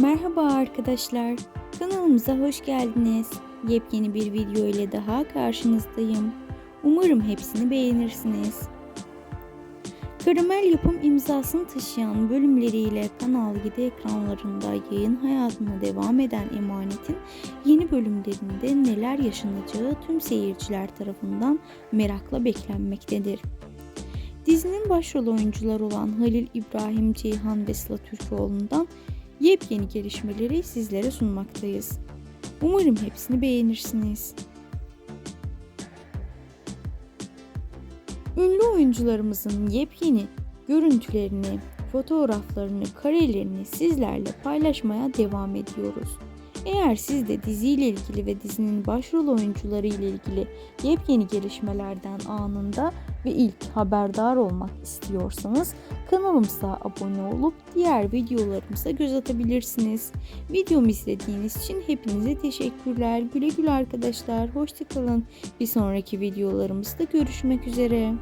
Merhaba arkadaşlar. Kanalımıza hoş geldiniz. Yepyeni bir video ile daha karşınızdayım. Umarım hepsini beğenirsiniz. Karamel yapım imzasını taşıyan bölümleriyle Kanal 7 ekranlarında yayın hayatına devam eden Emanet'in yeni bölümlerinde neler yaşanacağı tüm seyirciler tarafından merakla beklenmektedir. Dizinin başrol oyuncuları olan Halil İbrahim Ceyhan ve Sıla Türkoğlu'ndan yepyeni gelişmeleri sizlere sunmaktayız. Umarım hepsini beğenirsiniz. Ünlü oyuncularımızın yepyeni görüntülerini, fotoğraflarını, karelerini sizlerle paylaşmaya devam ediyoruz. Eğer siz de diziyle ilgili ve dizinin başrol oyuncuları ile ilgili yepyeni gelişmelerden anında ve ilk haberdar olmak istiyorsanız kanalımıza abone olup diğer videolarımıza göz atabilirsiniz. Videomu izlediğiniz için hepinize teşekkürler. Güle güle arkadaşlar. Hoşçakalın. Bir sonraki videolarımızda görüşmek üzere.